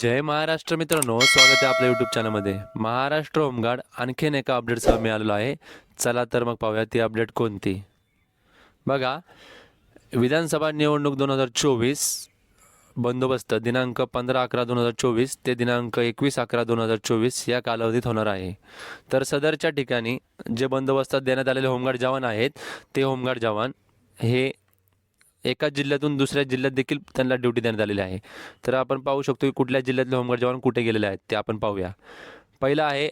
जय महाराष्ट्र मित्रांनो स्वागत आहे आपल्या यूट्यूब चॅनलमध्ये महाराष्ट्र होमगार्ड आणखीन एका अपडेटसह मिळालेलो आहे. चला तर मग पाहूया ती अपडेट कोणती. बघा विधानसभा निवडणूक दोन हजार चोवीस बंदोबस्त दिनांक पंधरा अकरा दोन हजार चोवीस ते दिनांक एकवीस अकरा दोन हजार चोवीस या कालावधीत होणार आहे. तर सदरच्या ठिकाणी जे बंदोबस्तात देण्यात आलेले होमगार्ड जवान आहेत ते होमगार्ड जवान हे एका जिल्ह्यातून दुसऱ्या जिल्ह्यात देखील त्यांना ड्युटी देण्यात आलेली आहे. तर आपण पाहू शकतो की कुठल्या जिल्ह्यातले होमगार्ड जवान कुठे गेलेले आहेत ते आपण पाहूया. पहिलं आहे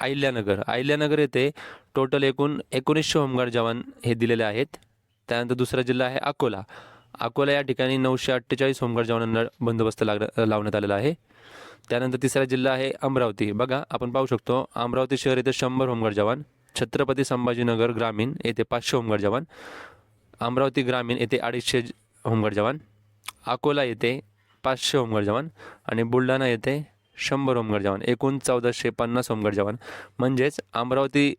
अहिल्यानगर. अहिल्यानगर येथे टोटल एकूण एकोणीसशे होमगार्ड जवान हे दिलेले आहेत. त्यानंतर दुसरा जिल्हा आहे अकोला. अकोला या ठिकाणी नऊशे अठ्ठेचाळीस होमगार्ड जवानांना बंदोबस्त लाग लावण्यात आलेला आहे. त्यानंतर तिसरा जिल्हा आहे अमरावती. बघा आपण पाहू शकतो अमरावती शहर येथे शंभर होमगार्ड जवान छत्रपती संभाजीनगर ग्रामीण येथे पाचशे होमगार्ड जवान अमरावती ग्रामीण येथे अडीचशे होमगार्ड जवान अकोला येथे पाचशे होमगार्ड जवान आणि बुलढाणा येथे शंभर होमगार्ड जवान एकूण चौदाशे पन्नास होमगार्ड जवान. म्हणजेच अमरावती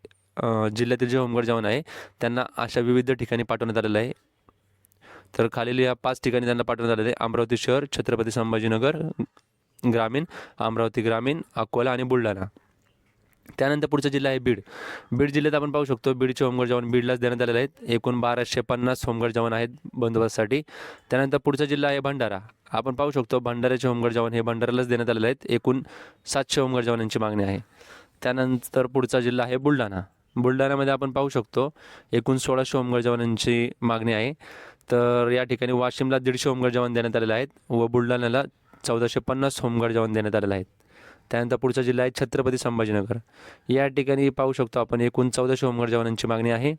जिल्ह्यातील जे होमगार्ड जवान आहे त्यांना अशा विविध ठिकाणी पाठवण्यात आलेलं आहे. तर खालील या पाच ठिकाणी त्यांना पाठवण्यात आलेलं आहे. अमरावती शहर छत्रपती संभाजीनगर ग्रामीण अमरावती ग्रामीण अकोला आणि बुलढाणा. त्यानंतर पुढचा जिल्हा आहे बीड. बीड जिल्ह्यात आपण पाहू शकतो बीडचे होमगार्ड जवान बीडलाच देण्यात आलेले आहेत. एकूण बाराशे पन्नास होमगार्ड जवान आहेत बंदोबस्तासाठी. त्यानंतर पुढचा जिल्हा आहे भंडारा. आपण पाहू शकतो भंडाऱ्याचे होमगार्ड जवान हे भंडाऱ्यालाच देण्यात आलेले आहेत. एकूण सातशे होमगार्ड जवानांची मागणी आहे. त्यानंतर पुढचा जिल्हा आहे बुलढाणा. बुलढाण्यामध्ये आपण पाहू शकतो एकूण सोळाशे होमगार्ड जवानांची मागणी आहे. तर या ठिकाणी वाशिमला दीडशे होमगार्ड जवान देण्यात आलेले आहेत व बुलढाण्याला चौदाशे पन्नास होमगार्ड जवान देण्यात आलेले आहेत. त्यानंतर पुढचा जिल्हा आहे छत्रपती संभाजीनगर. या ठिकाणी पाहू शकतो आपण एकूण चौदाशे होमगार्ड जवानांची मागणी आहे.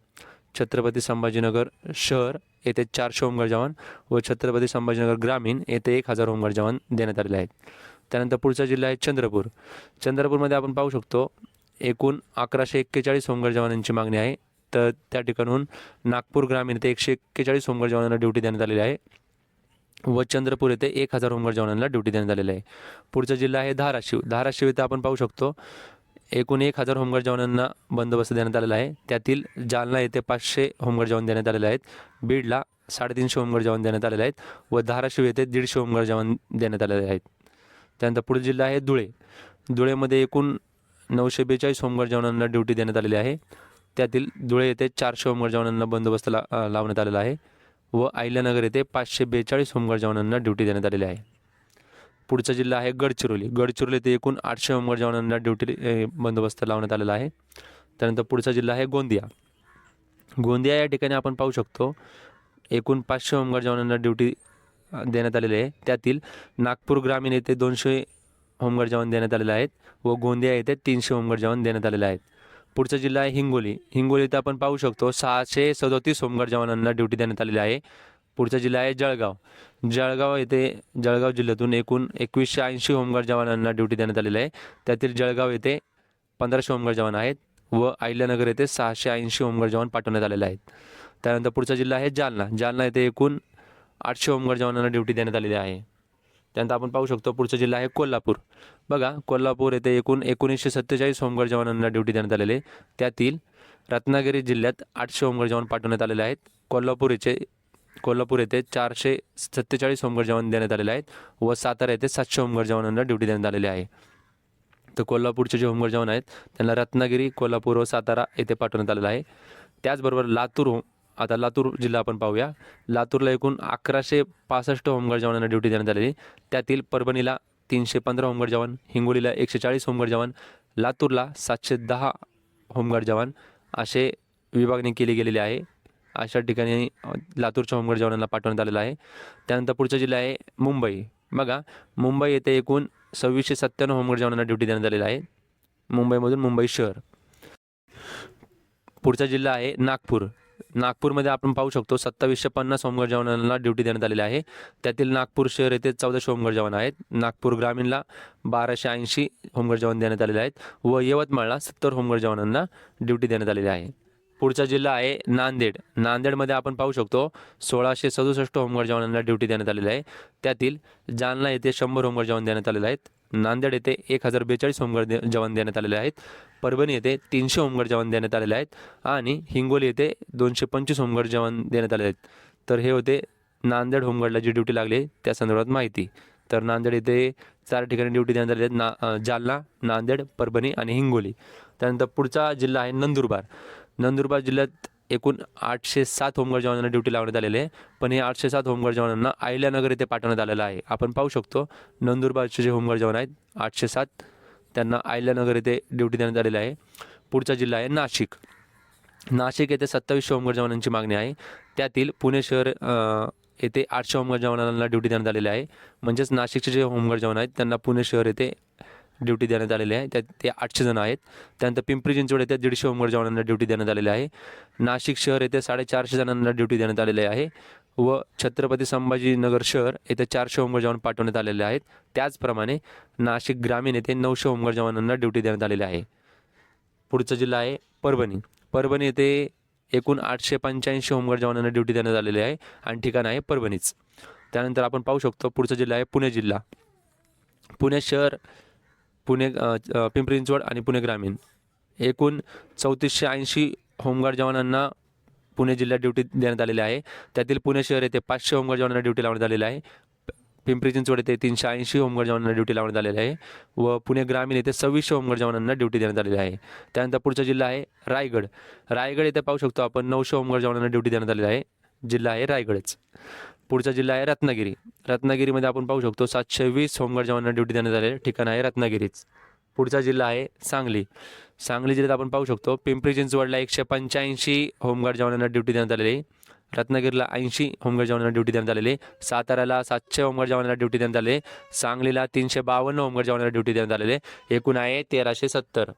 छत्रपती संभाजीनगर शहर येथे चारशे होमगार्ड जवान व छत्रपती संभाजीनगर ग्रामीण येथे एक हजार होमगार्ड जवान देण्यात आलेले आहेत. त्यानंतर पुढचा जिल्हा आहे चंद्रपूर. चंद्रपूरमध्ये आपण पाहू शकतो एकूण अकराशे एक्केचाळीस होमगार्ड जवानांची मागणी आहे. तर त्या ठिकाणून नागपूर ग्रामीण येथे एकशे एक्केचाळीस होमगार्ड जवानांना ड्युटी देण्यात आलेली आहे. व चंद्रपूर येथे एक हजार होमगार्ड जवानांना ड्युटी देण्यात आलेली आहे. पुढचा जिल्हा आहे धाराशिव. धाराशिव येथे आपण पाहू शकतो एकूण एक हजार होमगार्ड जवानांना बंदोबस्त देण्यात आलेला आहे. त्यातील जालना येथे पाचशे होमगार्ड जवान देण्यात आलेले आहेत. बीडला साडेतीनशे होमगार्ड जवान देण्यात आलेले आहेत व धाराशिव येथे दीडशे होमगार्ड जवान देण्यात आलेले आहेत. त्यानंतर पुढील जिल्हा आहे धुळे. धुळेमध्ये एकूण नऊशे बेचाळीस होमगार्ड जवानांना ड्युटी देण्यात आलेली आहे. त्यातील धुळे येथे चारशे होमगार्ड जवानांना बंदोबस्त ला लावण्यात आलेला आहे. व अहिल्यानगर येथे पाचशे बेचाळीस होमगार्ड जवानांना ड्युटी देण्यात आलेली आहे. पुढचा जिल्हा आहे गडचिरोली. गडचिरोली येथे एकूण आठशे होमगार्ड जवानांना ड्युटी बंदोबस्त लावण्यात आलेला आहे. त्यानंतर पुढचा जिल्हा आहे गोंदिया. गोंदिया या ठिकाणी आपण पाहू शकतो एकूण पाचशे होमगार्ड जवानांना ड्युटी देण्यात आलेली आहे. त्यातील नागपूर ग्रामीण येथे दोनशे होमगार्ड जवान देण्यात आलेले आहेत व गोंदिया येथे तीनशे होमगार्ड जवान देण्यात आलेले आहेत. पुढचा जिल्हा आहे हिंगोली. हिंगोली इथं आपण पाहू शकतो सहाशे सदोतीस होमगार्ड जवानांना ड्युटी देण्यात आलेली आहे. पुढचा जिल्हा आहे जळगाव. जळगाव येथे जळगाव जिल्ह्यातून एकूण एकवीसशे ऐंशी होमगार्ड जवानांना ड्युटी देण्यात आलेली आहे. त्यातील जळगाव येथे पंधराशे होमगार्ड जवान आहेत व अहिल्यानगर येथे सहाशे ऐंशी होमगार्ड जवान पाठवण्यात आलेले आहेत. त्यानंतर पुढचा जिल्हा आहे जालना. जालना येथे एकूण आठशे होमगार्ड जवानांना ड्युटी देण्यात आलेली आहे. त्यानंतर आपण पाहू शकतो पुढचा जिल्हा आहे कोल्हापूर. बघा कोल्हापूर येथे एकूण एकोणीसशे सत्तेचाळीस होमगार्ड जवानांना ड्युटी देण्यात आलेले आहे. त्यातील रत्नागिरी जिल्ह्यात आठशे होमगार्ड जवान पाठवण्यात आलेले आहेत. कोल्हापूर येथे कोल्हापूर येथे चारशे सत्तेचाळीस होमगार्ड जवान देण्यात आलेले आहेत व सातारा येथे सातशे होमगार्ड जवानांना ड्युटी देण्यात आलेली आहे. तर कोल्हापूरचे जे होमगार्ड जवान आहेत त्यांना रत्नागिरी कोल्हापूर व सातारा येथे पाठवण्यात आलेलं आहे. त्याचबरोबर लातूर हो- आता लातूर जिल्हा आपण पाहूया. लातूरला एकूण अकराशे पासष्ट होमगार्ड जवानांना ड्युटी देण्यात आलेली त्यातील परभणीला तीनशे पंधरा होमगार्ड जवान हिंगोलीला एकशे चाळीस होमगार्ड जवान लातूरला सातशे दहा होमगार्ड जवान असे विभागणी केली गेलेली आहे. अशा ठिकाणी लातूरच्या होमगार्ड जवानांना पाठवण्यात आलेलं आहे. त्यानंतर पुढचा जिल्हा आहे मुंबई. बघा मुंबई येथे एकूण सव्वीसशे सत्त्याण्णव होमगार्ड जवानांना ड्युटी देण्यात आलेली आहे. मुंबईमधून मुंबई शहर. पुढचा जिल्हा आहे नागपूर. नागपूरमध्ये आपण पाहू शकतो सत्तावीसशे पन्नास होमगार्ड जवानांना ड्युटी देण्यात आलेली आहे. त्यातील नागपूर शहर येथे चौदाशे होमगार्ड जवान आहेत. नागपूर ग्रामीणला बाराशे ऐंशी होमगार्ड जवान देण्यात आलेले आहेत व यवतमाळला सत्तर होमगार्ड जवानांना ड्युटी देण्यात आलेली आहे. पुढचा जिल्हा आहे नांदेड. नांदेडमध्ये आपण पाहू शकतो सोळाशे सदुसष्ट होमगार्ड जवानांना ड्युटी देण्यात आलेली आहे. त्यातील जालना येथे शंभर होमगार्ड जवान देण्यात आलेले आहेत. नांदेड येथे एक हजार बेचाळीस होमगार्ड दे जवान देण्यात आलेले आहेत. परभणी येथे तीनशे होमगार्ड जवान देण्यात आलेले आहेत. आणि हिंगोली येथे दोनशे पंचवीस होमगार्ड जवान देण्यात आले आहेत. तर हे होते नांदेड होमगार्डला जी ड्युटी लागली त्या संदर्भात माहिती. तर नांदेड येथे चार ठिकाणी ड्युटी देण्यात आलेली आहेत. ना जालना नांदेड परभणी आणि हिंगोली. त्यानंतर पुढचा जिल्हा आहे नंदुरबार. नंदुरबार जिल्ह्यात एकूण आठशे सात होमगार्ड जवानांना ड्युटी लावण्यात आलेले आहे. पण हे आठशे सात होमगार्ड जवानांना आयल्यानगर येथे पाठवण्यात आलेलं आहे. आपण पाहू शकतो नंदुरबारचे जे होमगार्ड जवान आहेत आठशे सात त्यांना आयल्यानगर येथे ड्युटी देण्यात आलेली आहे. पुढचा जिल्हा आहे नाशिक. नाशिक येथे सत्तावीसशे होमगार्ड जवानांची मागणी आहे. त्यातील पुणे शहर येथे आठशे होमगार्ड जवानांना ड्युटी देण्यात आलेली आहे. म्हणजेच नाशिकचे जे होमगार्ड जवान आहेत त्यांना पुणे शहर येथे ड्युटी देण्यात आलेली आहे. त्यात ते आठशे जण आहेत. त्यानंतर पिंपरी चिंचवड येथे दीडशे होमगार्ड जवानांना ड्युटी देण्यात आलेली आहे. नाशिक शहर येथे साडेचारशे जणांना ड्युटी देण्यात आलेली आहे व छत्रपती संभाजीनगर शहर येथे चारशे होमगार्ड जवान पाठवण्यात आलेले आहेत. त्याचप्रमाणे नाशिक ग्रामीण येथे नऊशे होमगार्ड जवानांना ड्युटी देण्यात आलेली आहे. पुढचा जिल्हा आहे परभणी. परभणी येथे एकूण आठशे पंच्याऐंशी होमगार्ड जवानांना ड्युटी देण्यात आलेली आहे. आणि ठिकाण आहे परभणीच. त्यानंतर आपण पाहू शकतो पुढचा जिल्हा आहे पुणे जिल्हा. पुणे शहर पुणे पिंपरी चिंचवड आणि पुणे ग्रामीण. एकूण चौतीसशे ऐंशी होमगार्ड जवानांना पुणे जिल्ह्यात ड्युटी देण्यात आलेली आहे. त्यातील पुणे शहर येथे पाचशे होमगार्ड जवानांना ड्युटी लावण्यात आलेली आहे. पिंपरी चिंचवड येथे तीनशे ऐंशी होमगार्ड जवानांना ड्युटी लावण्यात आलेली आहे व पुणे ग्रामीण येथे सव्वीसशे होमगार्ड जवानांना ड्युटी देण्यात आलेली आहे. त्यानंतर पुढचा जिल्हा आहे रायगड. रायगड येथे पाहू शकतो आपण नऊशे होमगार्ड जवानांना ड्युटी देण्यात आलेली आहे. जिल्हा आहे रायगडच. पुढचा जिल्हा आहे रत्नागिरी. रत्नागिरीमध्ये आपण पाहू शकतो सातशे वीस होमगार्ड जवानांना ड्युटी देण्यात आलेली ठिकाण आहे रत्नागिरीच. पुढचा जिल्हा आहे सांगली. सांगली जिल्ह्यात आपण पाहू शकतो पिंपरी चिंचवडला एकशे पंच्याऐंशी होमगार्ड जवानांना ड्युटी देण्यात आलेली आहे. रत्नागिरीला ऐंशी होमगार्ड जवानांना ड्युटी देण्यात आलेली आहे. साताऱ्याला सातशे होमगार्ड जवानांना ड्युटी देण्यात आले सांगलीला तीनशे बावन्न होमगार्ड जवानांना ड्युटी देण्यात आलेले एकूण आहे तेराशे सत्तर.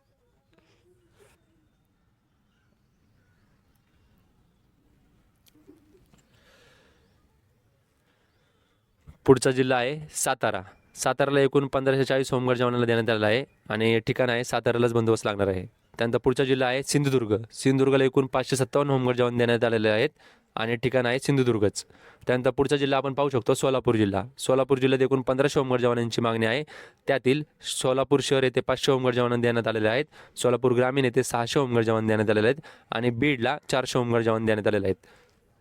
पुढचा जिल्हा आहे सातारा. साताराला एकूण पंधराशे चाळीस होमगार्ड जवानाला देण्यात आलेला आहे आणि ठिकाण आहे साताऱ्यालाच बंदोबस्त लागणार आहे. त्यानंतर पुढचा जिल्हा आहे सिंधुदुर्ग. सिंधुदुर्गला एकूण पाचशे सत्तावन्न होमगार्ड जवान देण्यात आलेले आहेत आणि ठिकाण आहे सिंधुदुर्गच. त्यानंतर पुढचा जिल्हा आपण पाहू शकतो सोलापूर जिल्हा. सोलापूर जिल्ह्यात एकूण पंधराशे होमगार्ड जवानांची मागणी आहे. त्यातील सोलापूर शहर येथे पाचशे होमगार्ड जवान देण्यात आलेले आहेत. सोलापूर ग्रामीण येथे सहाशे होमगार्ड जवान देण्यात आलेले आहेत आणि बीडला चारशे होमगार्ड जवान देण्यात आलेले आहेत.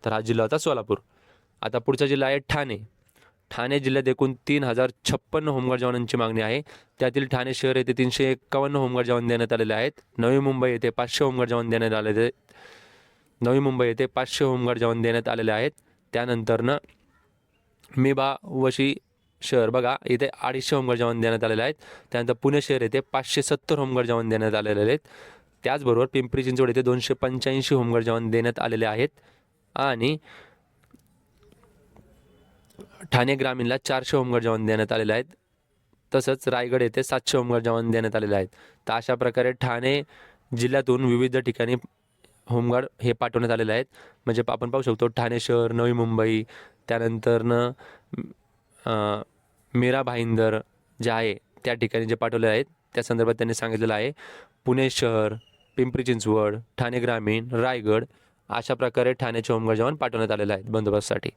तर हा जिल्हा होता सोलापूर. आता पुढचा जिल्हा आहे ठाणे. ठाणे जिल्ह्यात एकूण तीन हजार छप्पन्न होमगार्ड जवानांची मागणी आहे. त्यातील ठाणे शहर येथे तीनशे एक्कावन्न होमगार्ड जवान देण्यात आलेले आहेत. नवी मुंबई येथे पाचशे होमगार्ड जवान देण्यात आलेले आहेत नवी मुंबई येथे पाचशे होमगार्ड जवान देण्यात आलेले आहेत. त्यानंतरनं मेबा वशी शहर बघा इथे अडीचशे होमगार्ड जवान देण्यात आलेले आहेत. त्यानंतर पुणे शहर येथे पाचशे सत्तर होमगार्ड जवान देण्यात आलेले आहेत. त्याचबरोबर पिंपरी चिंचवड येथे दोनशे पंच्याऐंशी होमगार्ड जवान देण्यात आलेले आहेत. आणि ठाणे ग्रामीणला चारशे होमगार्ड जवान देण्यात आलेले आहेत. तसंच रायगड येथे सातशे होमगार्ड जवान देण्यात आलेले आहेत. तर अशा प्रकारे ठाणे जिल्ह्यातून विविध ठिकाणी होमगार्ड हे पाठवण्यात आलेले आहेत. म्हणजे आपण पाहू शकतो ठाणे शहर नवी मुंबई त्यानंतरनं मीरा भाईंदर जे आहे त्या ठिकाणी जे पाठवले आहेत त्या संदर्भात त्यांनी सांगितलेलं आहे. पुणे शहर पिंपरी चिंचवड ठाणे ग्रामीण रायगड अशा प्रकारे ठाण्याचे होमगार्ड जवान पाठवण्यात आलेले आहेत बंदोबस्तसाठी.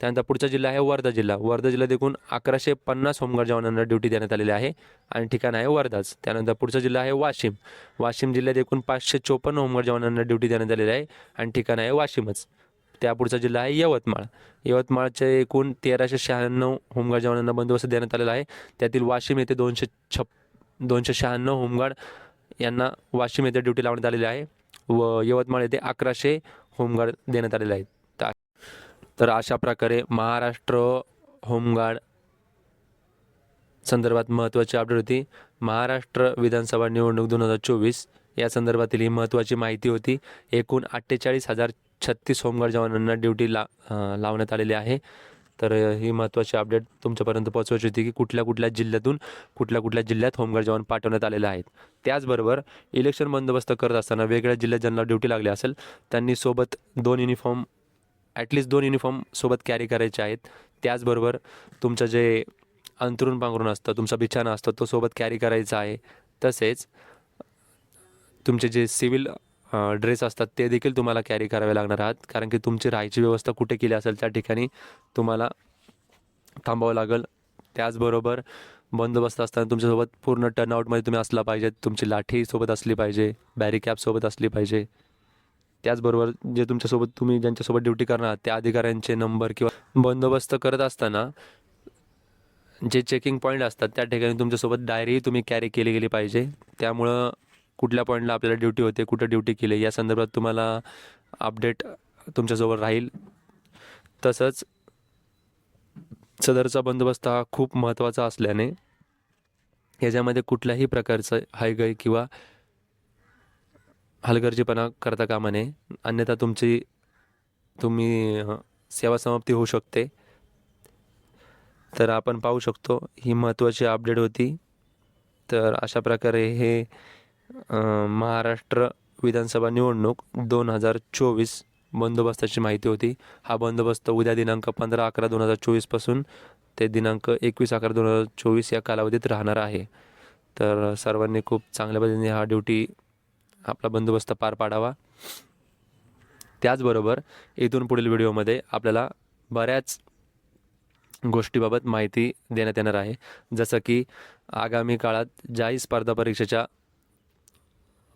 त्यानंतर पुढचा जिल्हा आहे वर्धा जिल्हा. वर्धा जिल्ह्यात एकूण अकराशे पन्नास होमगार्ड जवानांना ड्युटी देण्यात आलेली आहे आणि ठिकाण आहे वर्धाच. त्यानंतर पुढचा जिल्हा आहे वाशिम. वाशिम जिल्ह्यात एकूण पाचशे चोपन्न होमगार्ड जवानांना ड्युटी देण्यात आलेली आहे आणि ठिकाण आहे वाशिमच. त्या पुढचा जिल्हा आहे यवतमाळ. यवतमाळचे एकूण तेराशे शहाण्णव होमगार्ड जवानांना बंदोबस्त देण्यात आलेला आहे. त्यातील वाशिम येथे दोनशे छप दोनशे शहाण्णव होमगार्ड यांना वाशिम येथे ड्युटी लावण्यात आलेली आहे व यवतमाळ येथे अकराशे होमगार्ड देण्यात आलेले आहेत. तर- अशा प्रकारे महाराष्ट्र होमगार्ड संदर्भात महत्त्वाची अपडेट होती. महाराष्ट्र विधानसभा निवडणूक दोन हजार चोवीस या संदर्भातील ही महत्त्वाची माहिती होती. एकूण अठ्ठेचाळीस हजार छत्तीस होमगार्ड जवानांना ड्युटी ला लावण्यात आलेली आहे. तर ही महत्त्वाची अपडेट तुमच्यापर्यंत पोहोचवायची होती की कुठल्या कुठल्या जिल्ह्यातून कुठल्या कुठल्या जिल्ह्यात होमगार्ड जवान पाठवण्यात आलेले आहेत. त्याचबरोबर इलेक्शन बंदोबस्त करत असताना वेगळ्या जिल्ह्यात ज्यांना ड्युटी लागली असेल त्यांनी सोबत दोन युनिफॉर्म ॲटलिस्ट दोन युनिफॉर्म सोबत कॅरी करायचे आहेत. त्याचबरोबर तुमचं जे अंतरून पांघरून असतं तुमचा बिछाना असतो तो सोबत कॅरी करायचा आहे. तसेच तुमचे जे सिव्हिल ड्रेस असतात ते देखील तुम्हाला कॅरी करावे लागणार आहात. कारण की तुमची राहायची व्यवस्था कुठे केली असेल त्या ठिकाणी तुम्हाला थांबावं लागेल. त्याचबरोबर बंदोबस्त असताना तुमच्यासोबत पूर्ण टर्नआउटमध्ये तुम्ही असला पाहिजे तुमची लाठी सोबत असली पाहिजे बॅरिकॅपसोबत असली पाहिजे. त्याचबरोबर जे तुमच्यासोबत तुम्ही ज्यांच्यासोबत ड्युटी करणार आहात त्या अधिकाऱ्यांचे नंबर किंवा बंदोबस्त करत असताना जे चेकिंग पॉईंट असतात त्या ठिकाणी तुमच्यासोबत डायरीही तुम्ही कॅरी केली गेली पाहिजे. त्यामुळं कुठल्या पॉईंटला आपल्याला ड्युटी होते कुठं ड्युटी केली या संदर्भात तुम्हाला अपडेट तुमच्याजवळ राहील. तसंच सदरचा बंदोबस्त हा खूप महत्त्वाचा असल्याने याच्यामध्ये कुठल्याही प्रकारचं हायगय किंवा हलगर्जीपणा करता कामा नये. अन्यथा तुमची तुम्ही सेवा समाप्ती होऊ शकते. तर आपण पाहू शकतो ही महत्त्वाची अपडेट होती. तर अशा प्रकारे हे महाराष्ट्र विधानसभा निवडणूक दोन हजार चोवीस बंदोबस्ताची माहिती होती. हा बंदोबस्त उद्या दिनांक पंधरा अकरा दोन हजार चोवीसपासून ते दिनांक एकवीस अकरा दोन हजार चोवीस या कालावधीत राहणार आहे. तर सर्वांनी खूप चांगल्या पद्धतीने हा ड्युटी आपला बंदोबस्त पार पाडावा. त्याचबरोबर इथून पुढील व्हिडिओमध्ये आपल्याला बऱ्याच गोष्टीबाबत माहिती देण्यात येणार आहे. जसं की आगामी काळात ज्याही स्पर्धा परीक्षेच्या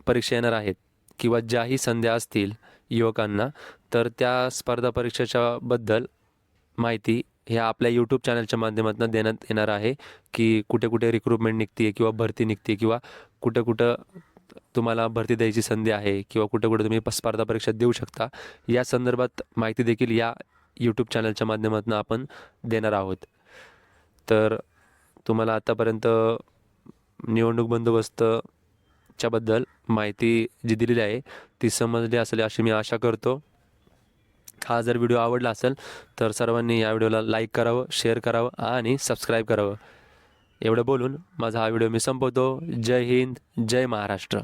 परीक्षा येणार आहेत किंवा ज्याही संध्या असतील युवकांना तर त्या स्पर्धा परीक्षेच्याबद्दल माहिती ह्या आपल्या यूट्यूब चॅनलच्या माध्यमातून देण्यात येणार आहे की कुठे कुठे रिक्रुटमेंट निघते किंवा भरती निघते किंवा कुठं कुठं तुम्हाला भरती द्यायची संधी आहे किंवा कुठं कुठं तुम्ही प- स्पर्धा परीक्षा देऊ शकता या संदर्भात माहिती देखील या यूट्यूब चॅनलच्या माध्यमातून आपण देणार आहोत. तर तुम्हाला आतापर्यंत निवडणूक बंदोबस्त च्याबद्दल माहिती जी दिलेली आहे ती समजली असेल अशी मी आशा करतो. हा जर व्हिडिओ आवडला असेल तर सर्वांनी या व्हिडिओला लाईक करावं शेअर करावं आणि सबस्क्राईब करावं. एवढं बोलून माझा हा व्हिडिओ मी संपवतो. जय हिंद जय महाराष्ट्र.